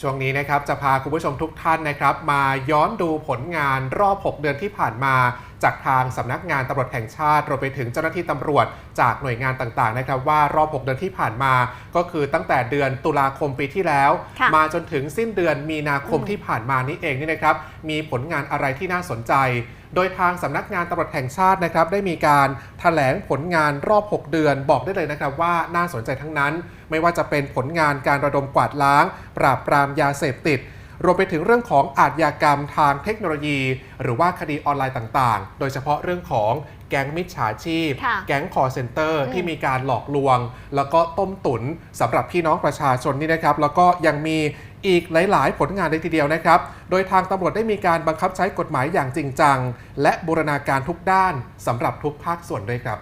ช่วงนี้นะครับจะพาคุณผู้ชมทุกท่านนะครับ มาย้อนดูผลงานรอบ 6 เดือนที่ผ่านมา จากทางสำนักงานตำรวจแห่งชาติรวมไปถึงเจ้าหน้าที่ตำรวจจากหน่วยงานต่างๆนะครับว่ารอบ 6 เดือนที่ผ่านมา ก็คือตั้งแต่เดือนตุลาคมปีที่แล้วค่ะมาจนถึงสิ้นเดือนมีนาคมอืมที่ผ่านมานี้เองนี่นะครับมีผลงานอะไรที่น่าสนใจ โดยทางสำนักงานตำรวจแห่งชาตินะครับได้มีการแถลงผลงานรอบ 6 เดือนบอกได้เลยนะครับว่าน่าสนใจทั้งนั้น ไม่ว่าจะเป็นผลงานการระดมกวาดล้าง ปราบปรามยาเสพติด รวมไปถึงเรื่องของอาชญากรรมทางเทคโนโลยี หรือว่าคดีออนไลน์ต่างๆ โดยเฉพาะเรื่องของแก๊งมิจฉาชีพ ค่ะแก๊งคอร์เซนเตอร์อืมที่มีการหลอกลวง แล้วก็ต้มตุ๋นสำหรับพี่น้องประชาชนนี่นะครับ แล้วก็ยังมีอีกหลาย ๆ ผลงานเลยทีเดียวนะครับ โดยทางตำรวจได้มีการบังคับใช้กฎหมายอย่างจริงจัง และบูรณาการทุกด้านสำหรับทุกภาคส่วนด้วยครับ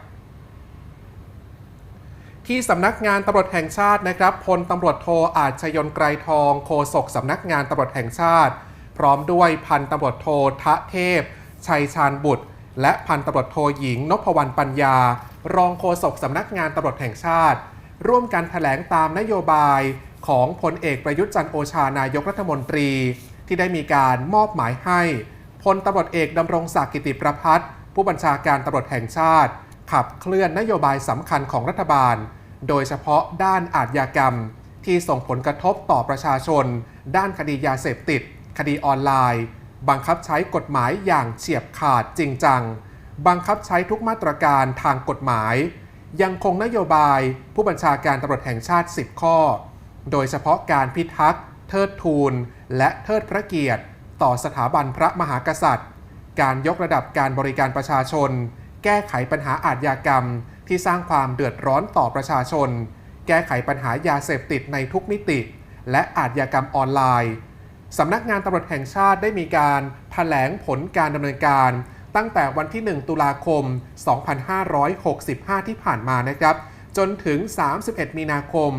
ที่สำนักงานตำรวจแห่งชาตินะครับพลตำรวจโทอาชยนไกรทองโฆษกสำนักงานตำรวจแห่งชาติ พร้อมด้วยพันตำรวจโททะเทพ ชัยชาญบุตร และพันตำรวจโทหญิงนพวรรณปัญญา รองโฆษกสำนักงานตำรวจแห่งชาติ ร่วมกันแถลงตามนโยบายของพลเอกประยุทธ์จันโอชานายกรัฐมนตรี ที่ได้มีการมอบหมายให้พลตำรวจเอกดำรงศักดิ์กิติประพัฒน์ผู้บัญชาการตำรวจแห่งชาติ ขับเคลื่อนนโยบายสำคัญของรัฐบาล โดยเฉพาะด้านอาทยากรรม ที่ส่งผลกระทบต่อประชาชน ด้านคดียาเสพติด คดีออนไลน์ บังคับใช้กฎหมายอย่างเฉียบขาดจริงจัง บังคับใช้ทุกมาตรการทางกฎหมาย ยังคงนโยบายผู้บัญชาการตำรวจแห่งชาติ 10 ข้อ โดยเฉพาะการพิทักษ์เทิดทูน และเทิดพระเกียรติ ต่อสถาบันพระมหากษัตริย์ การยกระดับการบริการประชาชน แก้ไขปัญหาอาทยากรรม ที่สร้างความเดือดร้อนต่อประชาชน แก้ไขปัญหายาเสพติดในทุกมิติ และอาทยากรรมออนไลน์สำนักงานตำรวจแห่งชาติได้มีการแถลงผลการดำเนินการ ตั้งแต่วันที่ 1 ตุลาคม 2565 ที่ผ่านมานะครับ จนถึง 31 มีนาคม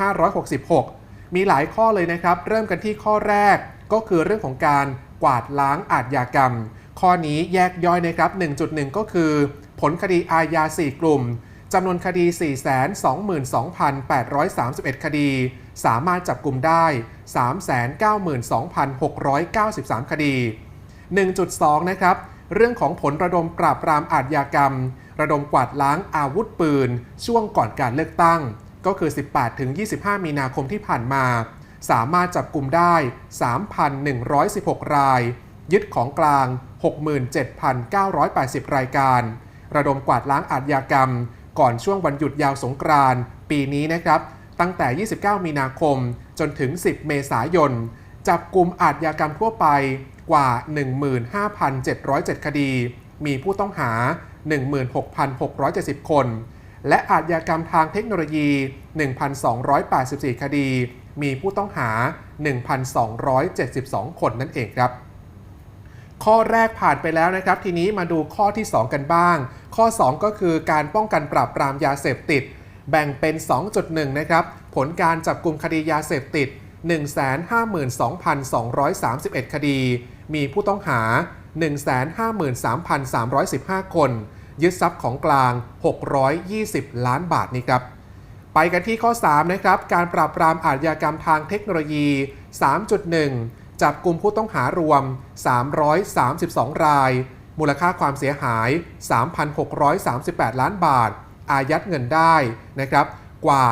2566 มีหลายข้อเลยนะครับ เริ่มกันที่ข้อแรกก็คือเรื่องของการกวาดล้างอาทยากรรม ข้อนี้แยกย่อยนะครับ 1.1 ก็คือ ผลคดีอาญา 4 กลุ่มจำนวนคดี 422,831 คดี สามารถจับกลุ่มได้ 392,693 คดี 1.2 นะครับ เรื่องของผลระดมปราบปรามอาทยากรรม ระดมกวาดล้างอาวุธปืน ช่วงก่อนการเลือกตั้ง ก็คือ 18-25 มีนาคมที่ผ่านมา สามารถจับกลุ่มได้ 3,116 ราย ยึดของกลาง 67,980 รายการ ระดมกวาดล้างอาทยากรรม ก่อนช่วงวันหยุดยาวสงกรานต์ปีนี้นะครับ ตั้งแต่ 29 มีนาคม จนถึง 10 เมษายน จับกลุ่มอาทยากรรมทั่วไปกว่า 15,707 คดี มีผู้ต้องหา 16,670 คน และอาทยากรรมทางเทคโนโลยี 1,284 คดี มีผู้ต้องหา 1,272 คนนั่นเองครับ ข้อแรกผ่านไปแล้วนะครับ ทีนี้มาดูข้อที่ 2 กันบ้าง ข้อ 2 ก็คือการป้องกันปราบปรามยาเสพติด แบ่งเป็น 2.1 นะครับ ผลการจับกลุ่มคดียาเสพติด 152,231 คดี มีผู้ต้องหา 153,315 คน ยึดทรัพย์ของกลาง 620 ล้านบาทนี้ครับ ไปกันที่ข้อ 3 นะครับ การปราบปรามอาชญากรรมทางเทคโนโลยี 3.1 จับกลุ่มผู้ต้องหารวม 332 ราย มูลค่าความเสียหาย 3,638 ล้านบาท อายัดเงินได้นะครับกว่า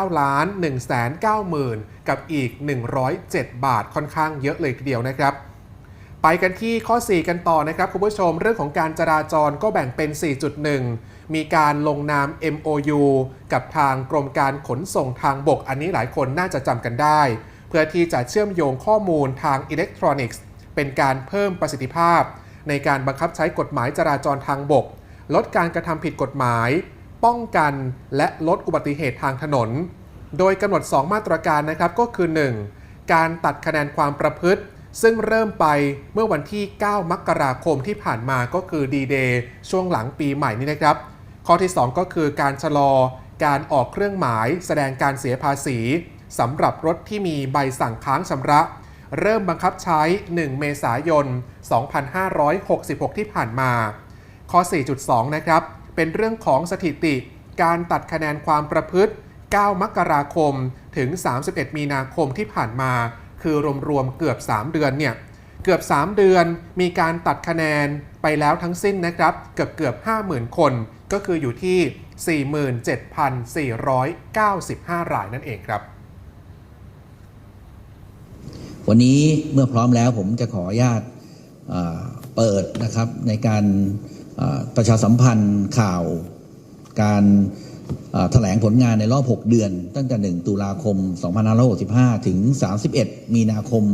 449 ล้าน 190,000 กับอีก 107 บาทค่อนข้างเยอะเลยทีเดียวนะครับ ไปกันที่ข้อ 4 กันต่อนะครับ คุณผู้ชมเรื่องของการจราจรก็แบ่งเป็น 4.1 มีการลงนาม MOU กับทางกรมการขนส่งทางบก อันนี้หลายคนน่าจะจำกันได้ เพื่อที่จะเชื่อมโยงข้อมูลทางอิเล็กทรอนิกส์ เป็นการเพิ่มประสิทธิภาพ ในการบังคับใช้กฎหมายจราจรทางบก ลดการกระทำผิดกฎหมาย ป้องกันและลดอุบัติเหตุทางถนน โดยกำหนด 2 มาตรการนะครับก็คือ 1. การตัดคะแนนความประพฤติ ซึ่งเริ่มไปเมื่อวันที่ 9 มกราคมที่ผ่านมาก็คือดีเดย์ช่วงหลังปีใหม่นี้นะครับ ข้อที่ 2 ก็คือการชะลอ การออกเครื่องหมาย แสดงการเสียภาษี สำหรับรถที่มีใบสั่งค้างชำระ เริ่มบังคับใช้ 1 เมษายน 2566 ที่ผ่านมา ข้อ 4.2 นะครับ เป็นเรื่องของสถิติ การตัดคะแนนความประพฤติ 9 มกราคม ถึง 31 มีนาคมที่ผ่านมา คือรวมๆเกือบ 3 เดือนเนี่ย เกือบ 3 เดือนมีการตัดคะแนนไปแล้วทั้งสิ้นนะครับ เกือบเกือบ 50,000 คน ก็คืออยู่ที่ 47,495 รายนั่นเองครับ วันนี้เมื่อพร้อมแล้วผมจะขออนุญาตเปิดนะครับในการประชาสัมพันธ์ข่าว การแถลงผลงานในรอบ 6 เดือน ตั้งแต่ 1 ตุลาคม 2565 ถึง 31 มีนาคม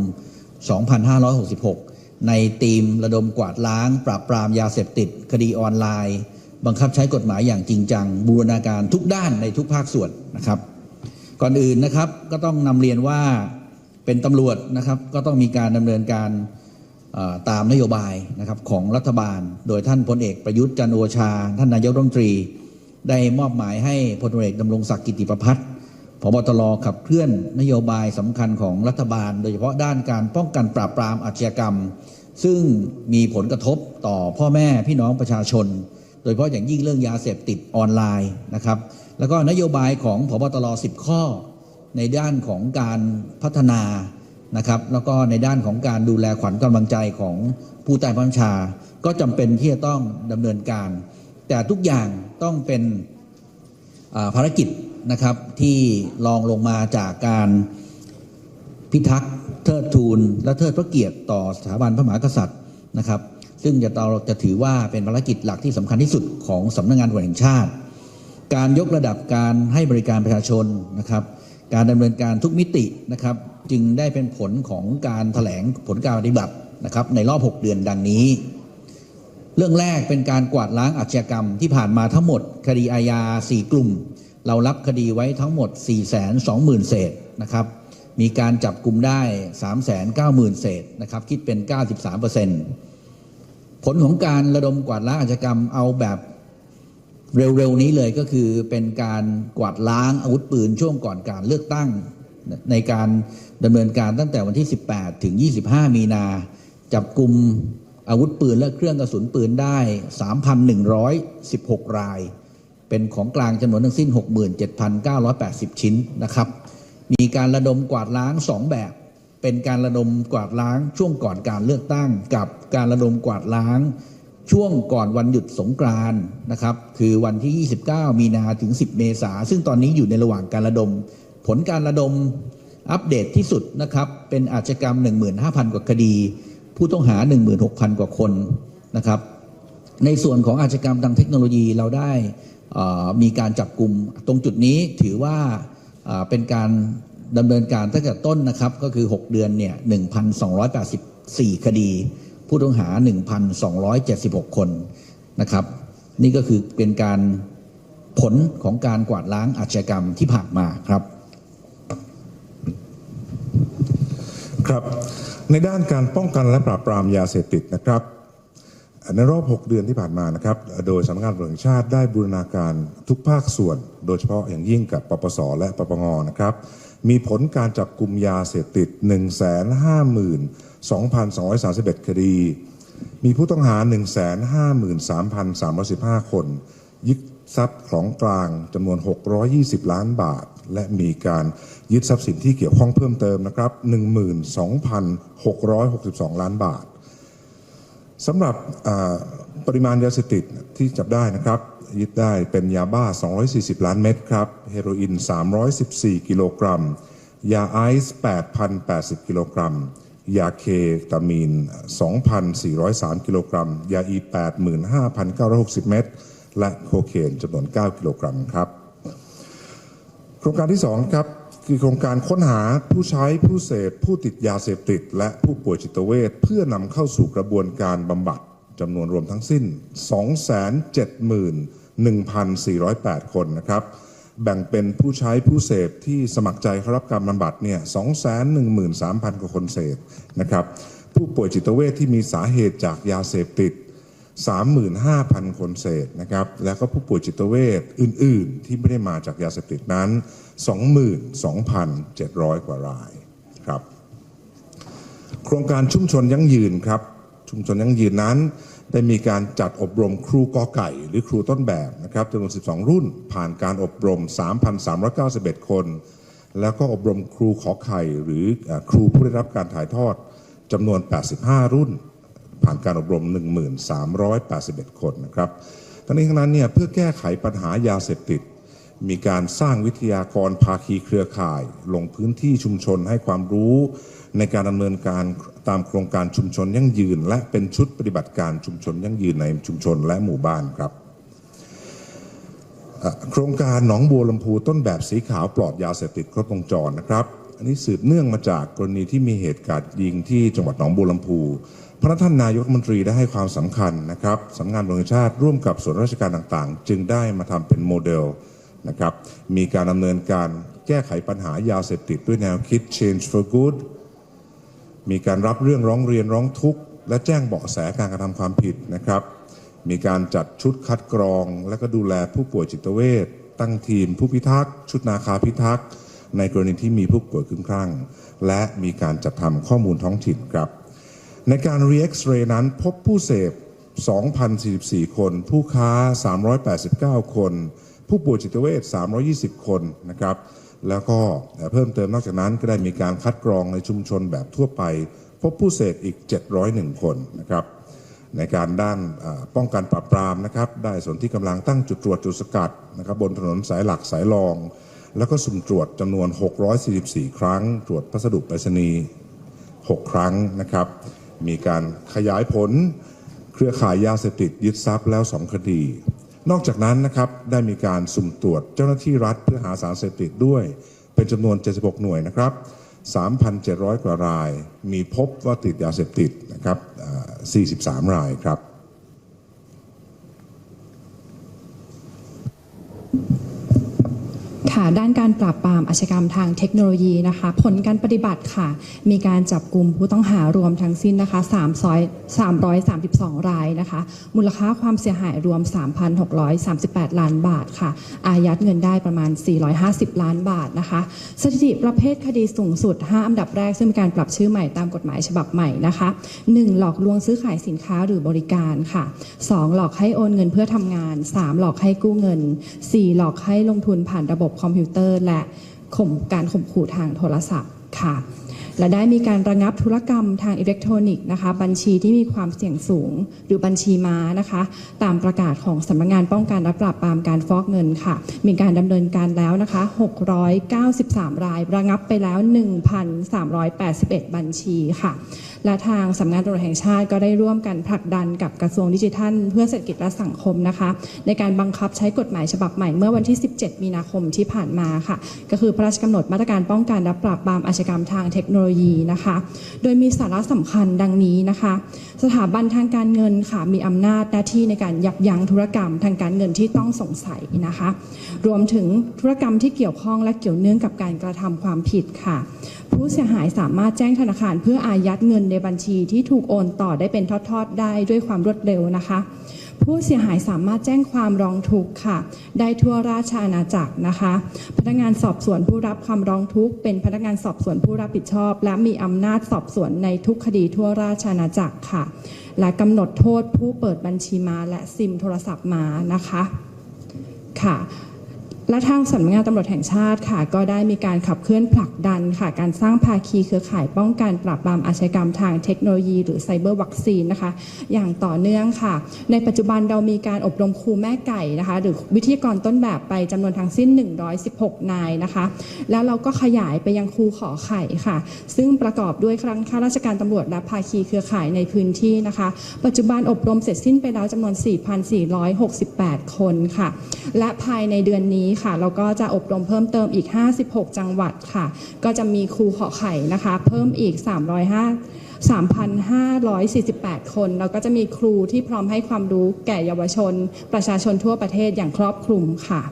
2566 ในธีมระดมกวาดล้าง ปราบปรามยาเสพติด คดีออนไลน์ บังคับใช้กฎหมายอย่างจริงจัง บูรณาการทุกด้านในทุกภาคส่วนนะครับ ก่อนอื่นนะครับก็ต้องนำเรียนว่า เป็นตำรวจนะครับก็ต้องมีการดำเนินการตามนโยบายนะครับของรัฐบาล โดยท่านพลเอกประยุทธ์จันโอชา ท่านนายกรัฐมนตรี ได้มอบหมายให้พลเอกดำรงศักดิ์กิติประพัฒน์พบตรขับเคลื่อนนโยบายสำคัญของรัฐบาล โดยเฉพาะด้านการป้องกันปราบปรามอาชญากรรม ซึ่งมีผลกระทบต่อพ่อแม่พี่น้องประชาชน โดยเฉพาะอย่างยิ่งเรื่องยาเสพติดออนไลน์นะครับแล้วก็นโยบายของพบตร10 ข้อ ในด้านของการพัฒนานะครับ แล้วก็ในด้านของการดูแลขวัญกำลังใจของผู้ใต้บัญชา ก็จำเป็นที่จะต้องดำเนินการ แต่ทุกอย่างต้องเป็นภารกิจนะครับที่รองลงมาจากการพิทักษ์เทิดทูนและเทิดพระเกียรติต่อสถาบันพระมหากษัตริย์นะครับ ซึ่งจะเราจะถือว่าเป็นภารกิจหลักที่สำคัญที่สุดของสำนักงานตำรวจแห่งชาติ การยกระดับการให้บริการประชาชนนะครับ การดำเนินการทุกมิตินะครับ จึงได้เป็นผลของการถแถลงผลการปฏิบัตินะครับ ในรอบ 6 เดือนดังนี้ เรื่องแรกเป็นการกวาดล้างอาชญากรรมที่ผ่านมาทั้งหมด คดีอาญา 4 กลุ่ม เรารับคดีไว้ทั้งหมด 4 2 0 0 0 0 เศษนะครับมีการจับกลุ่มได้ 3 9 0 0 0 0 เศษนะครับ คิดเป็น 93เปอร์เซ็นต์ผลของการระดมกวาดล้างอาชญากรรมเอาแบบ เร็วๆนี้เลยก็คือเป็นการกวาดล้างอาวุธปืนช่วงก่อนการเลือกตั้ง ในการดำเนินการตั้งแต่วันที่ 18 ถึง 25 มีนา จับกลุ่มอาวุธปืนและเครื่องกระสุนปืนได้ 3,116 ราย เป็นของกลางจำนวนทั้งสิ้น 67,980 ชิ้นนะครับ มีการระดมกวาดล้าง 2 แบบ เป็นการระดมกวาดล้างช่วงก่อนการเลือกตั้ง กับการระดมกวาดล้าง ช่วงก่อนวันหยุดสงกรานนะครับ คือวันที่ 29 มีนาถึง 10 เมษา ซึ่งตอนนี้อยู่ในระหว่างการระดม ผลการระดมอัปเดตที่สุดนะครับ เป็นอาชญากรรม 15,000 กว่าคดี ผู้ต้องหา 16,000 กว่าคนนะครับ ในส่วนของอาชญากรรมทางเทคโนโลยีเราได้มีการจับกลุ่มตรงจุดนี้ถือว่าเป็นการดำเนินการตั้งแต่ต้นนะครับ ก็คือ 6 เดือนเนี่ย1,284 คดี ผู้ต้องหา 1,276 คนนะครับ นี่ก็คือเป็นการผลของการกวาดล้างอาชญากรรมที่ผ่านมาครับ ครับ ในด้านการป้องกันและปราบปรามยาเสพติดนะครับ ในรอบ 6 เดือนที่ผ่านมานะครับ โดยสำนักงานตำรวจแห่งชาติได้บูรณาการทุกภาคส่วน โดยเฉพาะอย่างยิ่งกับปปส และปปงนะครับ มีผลการจับกลุ่มยาเสพติด 152,231 คดี มีผู้ต้องหา 153,315 คน ยึดทรัพย์ของกลางจำนวน 620 ล้านบาท และมีการยึดทรัพย์สินที่เกี่ยวข้องเพิ่มเติมนะครับ 12,662 ล้านบาทสำหรับปริมาณยาเสพติดที่จับได้นะครับ ยึดได้เป็นยาบ้า 240 ล้านเม็ดครับ เฮโรอีน 314 กิโลกรัม ยาไอซ์ 8,080 กิโลกรัม ยาเคตามีน 2,403 กิโลกรัม ยาอี 85,960 เม็ด และโคเคนจำนวน 9 กิโลกรัมครับ โครงการที่ 2 ครับคือโครงการค้นหาผู้ใช้ผู้เสพผู้ติดยาเสพติด และผู้ป่วยจิตเวชเพื่อนำเข้าสู่กระบวนการบำบัดจำนวนรวมทั้งสิ้น 1,408 คนนะครับ แบ่งเป็นผู้ใช้ผู้เสพที่สมัครใจเข้ารับการบำบัดเนี่ย213,000 กว่าคนเศษนะครับ ผู้ป่วยจิตเวชที่มีสาเหตุจากยาเสพติด 35,000 คนเศษนะครับ แล้วก็ผู้ป่วยจิตเวชอื่น ๆ ที่ไม่ได้มาจากยาเสพติดนั้น 22,700 กว่ารายครับ โครงการชุมชนยั่งยืนครับ ชุมชนยั่งยืนนั้น ได้มีการจัดอบรมครูกอไก่ หรือครูต้นแบบนะครับจำนวน 12 รุ่น ผ่านการอบรม 3,391 คน แล้วก็อบรมครูขอไข่ หรือครูผู้ได้รับการถ่ายทอดจำนวน 85 รุ่น ผ่านการอบรม 1,381 คนนะครับ ทั้งนี้ทั้งนั้นเนี่ยเพื่อแก้ไขปัญหายาเสพติด มีการสร้างวิทยากรภาคีเครือข่าย ลงพื้นที่ชุมชนให้ความรู้ในการดำเนินการ ตามโครงการชุมชนยั่งยืน และเป็นชุดปฏิบัติการชุมชนยั่งยืนในชุมชนและหมู่บ้านครับโครงการหนองบัวลำพูต้นแบบสีขาวปลอดยาเสพติดครบวงจรนะครับ อันนี้สืบเนื่องมาจากกรณีที่มีเหตุการณ์ยิงที่จังหวัดหนองบัวลำพูพระท่านนายกรัฐมนตรีได้ให้ความสำคัญนะครับสำนักงานตำรวจชาติร่วมกับส่วนราชการต่างๆ จึงได้มาทำเป็นโมเดลนะครับมีการดำเนินการแก้ไขปัญหายาเสพติดด้วยแนวคิด change for good มีการรับเรื่องร้องเรียนร้องทุกข์ และแจ้งเบาะแสการกระทำความผิดนะครับ มีการจัดชุดคัดกรอง และก็ดูแลผู้ป่วยจิตเวชตั้งทีมผู้พิทักษ์ ชุดนาคาพิทักษ์ ในกรณีที่มีผู้ป่วยคลุ้มคลั่ง และมีการจัดทำข้อมูลท้องถิ่นครับ ในการ re-x-ray นั้นพบผู้เสพ 2,044 คน ผู้ค้า 389 คน ผู้ป่วยจิตเวช320 คนนะครับ แล้วก็เพิ่มเติมนอกจากนั้นก็ได้มีการคัดกรองในชุมชนแบบทั่วไป พบผู้เสพอีก 701 คนนะครับในการด้านป้องกันปราบปรามนะครับได้ส่วนที่กำลังตั้งจุดตรวจจุดสกัดนะครับบนถนนสายหลักสายรอง แล้วก็สุ่มตรวจจำนวน 644 ครั้ง ตรวจพัสดุไปรษณีย์ 6 ครั้งนะครับมีการขยายผลเครือข่ายยาเสพติดยึดทรัพย์แล้ว 2 คดี นอกจากนั้นนะครับได้มีการสุ่มตรวจเจ้าหน้าที่รัฐเพื่อหาสารเสพติดด้วย เป็นจำนวน 76 หน่วยนะครับ 3,700 กว่าราย มีพบว่าติดยาเสพติดนะครับอ่า43 รายครับ ค่ะ ด้านการปราบปรามอาชญากรรมทางเทคโนโลยีนะคะ ผลการปฏิบัติค่ะ มีการจับกลุ่มผู้ต้องหารวมทั้งสิ้นนะคะ3ซอย332 รายนะคะ มูลค่าความเสียหายรวม 3,638 ล้านบาทค่ะ อายัดเงินได้ประมาณ 450 ล้านบาทนะคะ สถิติประเภทคดีสูงสุด 5 อันดับแรก ซึ่งมีการปรับชื่อใหม่ตามกฎหมายฉบับใหม่นะคะ 1. หลอกลวงซื้อขายสินค้าหรือบริการค่ะ 2. หลอกให้โอนเงินเพื่อทำงาน 3. หลอกให้กู้เงิน 4. หลอกให้ลงทุนผ่านระบบคอคอมพิวเตอร์และข่มการข่มขู่ทางโทรศัพท์ค่ะ และได้มีการระงับธุรกรรมทางอิเล็กทรอนิกส์นะคะ บัญชีที่มีความเสี่ยงสูง หรือบัญชีม้านะคะ ตามประกาศของสำนักงานป้องกันและปราบปรามการฟอกเงินค่ะ มีการดำเนินการแล้วนะคะ 693 ราย ระงับไปแล้ว 1,381 บัญชีค่ะ และทางสำนักงานตำรวจแห่งชาติก็ได้ร่วมกันผลักดันกับกระทรวงดิจิทัล เพื่อเศรษฐกิจและสังคมนะคะ ในการบังคับใช้กฎหมายฉบับใหม่เมื่อวันที่ 17 มีนาคมที่ผ่านมาค่ะ ก็คือพระราชกำหนดมาตรการป้องกันและปราบปรามอาชญากรรมทางเทคโนโลยีนะคะ โดยมีสาระสำคัญดังนี้นะคะ สถาบันทางการเงินค่ะมีอำนาจหน้าที่ในการยับยั้งธุรกรรมทางการเงินที่ต้องสงสัยนะคะ รวมถึงธุรกรรมที่เกี่ยวข้องและเกี่ยวเนื่องกับการกระทำความผิดค่ะ ผู้เสียหายสามารถแจ้งธนาคารเพื่ออายัดเงินในบัญชีที่ถูกโอนต่อได้เป็นทอดๆ ได้ด้วยความรวดเร็วนะคะ ผู้เสียหายสามารถแจ้งความร้องทุกข์ค่ะ ได้ทั่วราชอาณาจักรนะคะ พนักงานสอบสวนผู้รับความร้องทุกข์เป็นพนักงานสอบสวนผู้รับผิดชอบ และมีอำนาจสอบสวนในทุกคดีทั่วราชอาณาจักรค่ะ และกำหนดโทษผู้เปิดบัญชีมาและซิมโทรศัพท์มานะคะค่ะ และทางสำนักงานตำรวจแห่งชาติค่ะ ก็ได้มีการขับเคลื่อนผลักดันค่ะ การสร้างภาคีเครือข่ายป้องกันปราบปรามอาชญากรรมทางเทคโนโลยี หรือไซเบอร์วัคซีนนะคะ อย่างต่อเนื่องค่ะ ในปัจจุบันเรามีการอบรมครูแม่ไก่นะคะ หรือวิทยากรต้นแบบไปจำนวนทั้งสิ้น 116 นายนะคะ แล้วเราก็ขยายไปยังครูขอไข่ค่ะ ซึ่งประกอบด้วยครั้งข้าราชการตำรวจและภาคีเครือข่ายในพื้นที่นะคะ ปัจจุบันอบรมเสร็จสิ้นไปแล้วจำนวน 4,468 คนค่ะ และภายในเดือนนี้ค่ะเราก็จะอบรมเพิ่มเติมอีก 56 จังหวัดค่ะ ก็จะมีครูขอไข่นะคะ เพิ่มอีก 305 3,548 คน แล้วก็จะมีครูที่พร้อมให้ความรู้แก่เยาวชน ประชาชนทั่วประเทศอย่างครอบคลุมค่ะ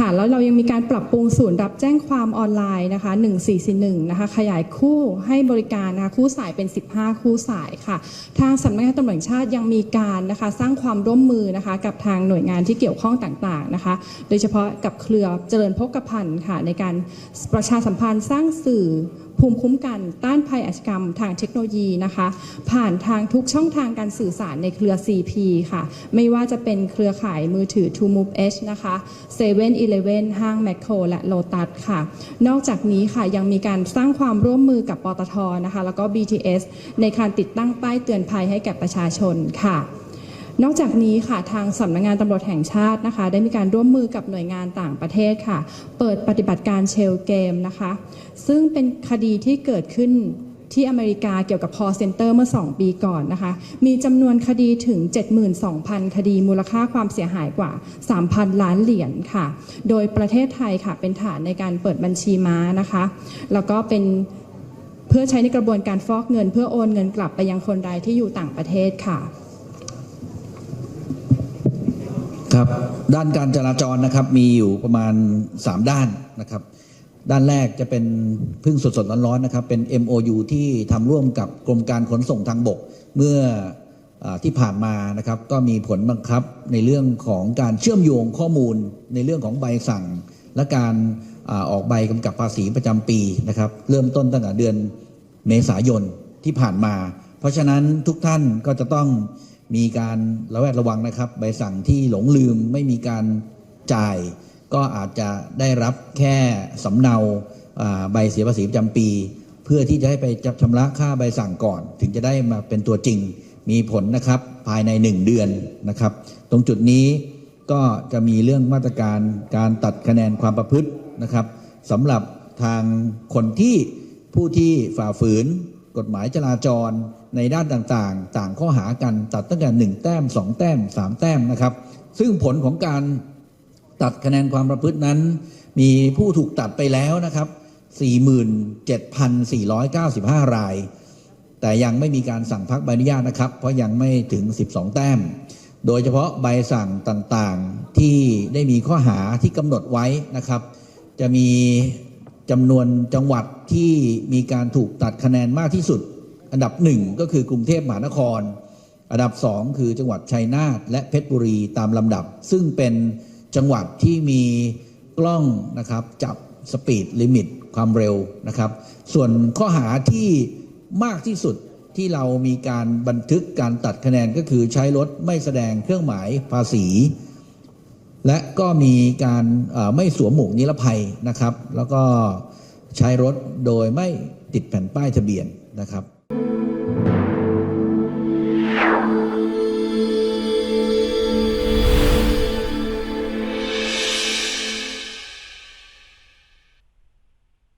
ค่ะแล้วเรายังมีการปรับปรุงศูนย์รับแจ้งความออนไลน์นะคะ1441นะคะขยายคู่ให้บริการนะคะคู่สายเป็น 15 คู่สายค่ะ ทางสำนักงานตำรวจแห่งชาติยังมีการนะคะสร้างความร่วมมือนะคะกับทางหน่วยงานที่เกี่ยวข้องต่างๆนะคะ โดยเฉพาะกับเครือเจริญพกพันธ์ค่ะในการประชาสัมพันธ์สร้างสื่อ ภูมิคุ้มกันต้านภัยอาชญากรรมทางเทคโนโลยีนะคะ ผ่านทางทุกช่องทางการสื่อสารในเครือ CP ค่ะ ไม่ว่าจะเป็นเครือข่ายมือถือ True Move H นะคะ7 e เ e ่ e อห้างแมคโครและโลตัสค่ะ นอกจากนี้ค่ะยังมีการสร้างความร่วมมือกับปตทนะคะ แล้วก็ BTS ในการติดตั้งป้ายเตือนภัยให้แก่ประชาชนค่ะ นอกจากนี้ค่ะทางสำนักงานตำรวจแห่งชาตินะคะ ได้มีการร่วมมือกับหน่วยงานต่างประเทศค่ะ เปิดปฏิบัติการเชลเกมนะคะ ซึ่งเป็นคดีที่เกิดขึ้นที่อเมริกาเกี่ยวกับ call center เมื่อ 2 ปีก่อนนะคะ มีจำนวนคดีถึง 72,000 คดีมูลค่าความเสียหายกว่า 3,000 ล้านเหรียญค่ะ โดยประเทศไทยค่ะ เป็นฐานในการเปิดบัญชีม้านะคะ แล้วก็เป็นเพื่อใช้ในกระบวนการฟอกเงิน เพื่อโอนเงินกลับไปยังคนใดที่อยู่ต่างประเทศค่ะ ครับด้านการจราจรนะครับมีอยู่ประมาณ 3 ด้านนะครับ ด้านแรกจะเป็นพึ่งสดๆร้อนๆนะครับ เป็น MOU ที่ทำร่วมกับกรมการขนส่งทางบก เมื่ออที่ผ่านมานะครับ ก็มีผลบังคับในเรื่องของการเชื่อมโยงข้อมูล ในเรื่องของใบสั่ง และการอออกใบกำกับภาษีประจำปีนะครับ เริ่มต้นตั้งแต่เดือนเมษายนที่ผ่านมา เพราะฉะนั้นทุกท่านก็จะต้อง มีการระแวดระวังนะครับ ใบสั่งที่หลงลืมไม่มีการจ่าย ก็อาจจะได้รับแค่สำเนาใบเสียภาษีประจำปี เพื่อที่จะให้ไปชำระค่าใบสั่งก่อน ถึงจะได้มาเป็นตัวจริง มีผลนะครับภายใน 1 เดือนนะครับ ตรงจุดนี้ก็จะมีเรื่องมาตรการการตัดคะแนนความประพฤตินะครับสำหรับทางคนที่ผู้ที่ฝ่าฝืน กฎหมายจราจรในด้านต่างๆ ต่างข้อหากันตัดตั้งแต่1แต้ม 2 แต้ม 3 แต้มนะครับ ซึ่งผลของการตัดคะแนนความประพฤตินั้น มีผู้ถูกตัดไปแล้วนะครับ 47,495 ราย แต่ยังไม่มีการสั่งพักใบอนุญาตนะครับ เพราะยังไม่ถึง 12 แต้ม โดยเฉพาะใบสั่งต่างๆที่ได้มีข้อหาที่กำหนดไว้นะครับ จะมี จำนวนจังหวัดที่มีการถูกตัดคะแนนมากที่สุด อันดับหนึ่งก็คือกรุงเทพมหานคร อันดับสองคือจังหวัดชัยนาทและเพชรบุรีตามลำดับ ซึ่งเป็นจังหวัดที่มีกล้องนะครับจับสปีดลิมิตความเร็วนะครับ ส่วนข้อหาที่มากที่สุดที่เรามีการบันทึกการตัดคะแนนก็คือใช้รถไม่แสดงเครื่องหมายภาษี และก็มีการไม่สวมหมวกนิรภัยนะครับ แล้วก็ใช้รถโดยไม่ติดแผ่นป้ายทะเบียนนะครับ